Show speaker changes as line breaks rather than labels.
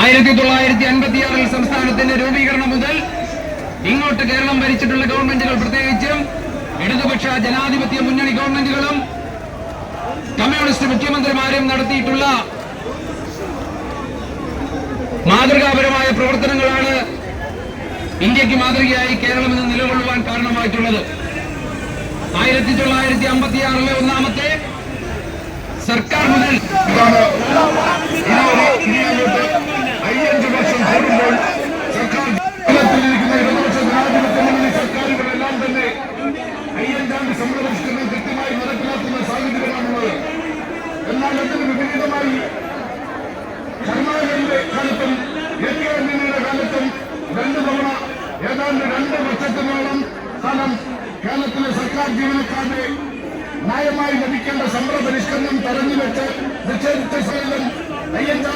ആയിരത്തി തൊള്ളായിരത്തി അൻപത്തിയാറിൽ സംസ്ഥാനത്തിന്റെ രൂപീകരണം മുതൽ ഇങ്ങോട്ട് കേരളം ഭരിച്ചിട്ടുള്ള ഗവൺമെന്റുകൾ പ്രത്യേകിച്ചും ഇടതുപക്ഷ ജനാധിപത്യ മുന്നണി ഗവൺമെന്റുകളും കമ്മ്യൂണിസ്റ്റ് മുഖ്യമന്ത്രിമാരും നടത്തിയിട്ടുള്ള മാതൃകാ ഇന്ത്യയ്ക്ക് മാതൃകയായി കേരളം ഇന്ന് നിലകൊള്ളുവാൻ കാരണമായിട്ടുള്ളത് ആയിരത്തി തൊള്ളായിരത്തി അമ്പത്തി ആറിലെ ഒന്നാമത്തെ സർക്കാർ മുതൽ
വർഷം സർക്കാർ സർക്കാരുകളെല്ലാം തന്നെ അയ്യഞ്ചാണ്ട് സംരംഭം ഏതാണ്ട് രണ്ട് വർഷത്തിനോളം സ്ഥലം കേരളത്തിലെ സർക്കാർ ജീവനക്കാരുടെ ന്യായമായി ലഭിക്കേണ്ട സമ്പ്രപരിഷ്കരണം പരിഷ്കരണം തടഞ്ഞുവെച്ച് നിക്ഷേപിച്ച പരിഷ്കരണം കൃത്യമായി